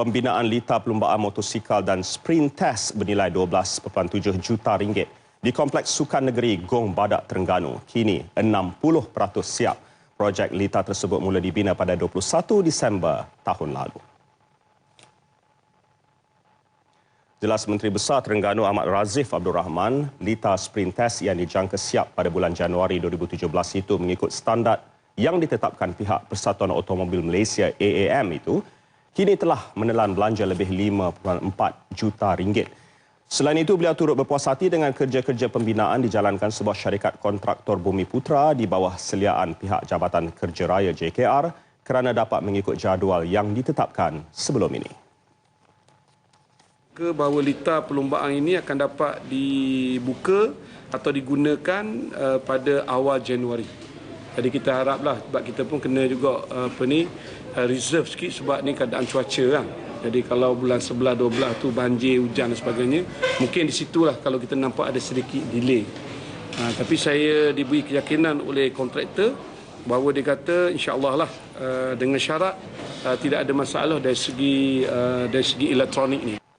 pembinaan lita perlumbaan motosikal dan sprint test bernilai 12.7 juta ringgit di Kompleks Sukan Negeri Gong Badak Terengganu. Kini 60% siap. Projek lita tersebut mula dibina pada 21 Disember tahun lalu. Jelas Menteri Besar Terengganu Ahmad Razif Abdul Rahman, lita sprint test yang dijangka siap pada bulan Januari 2017 itu mengikut standard yang ditetapkan pihak Persatuan Automobil Malaysia AAM itu kini telah menelan belanja lebih 5.4 juta ringgit. Selain itu, beliau turut berpuas hati dengan kerja-kerja pembinaan dijalankan sebuah syarikat kontraktor Bumi Putra di bawah seliaan pihak Jabatan Kerja Raya JKR kerana dapat mengikut jadual yang ditetapkan sebelum ini ke bahawa lita perlumbaan ini akan dapat dibuka atau digunakan uh, pada awal Januari. Jadi kita haraplah sebab kita pun kena juga apa ni uh, reserve sikit sebab ni keadaan cuaca kan. Jadi kalau bulan 11 12 tu banjir, hujan dan sebagainya, mungkin di situlah kalau kita nampak ada sedikit delay. Uh, tapi saya diberi keyakinan oleh kontraktor bahawa dia kata insya-Allah lah uh, dengan syarat uh, tidak ada masalah dari segi uh, dari segi elektronik ni.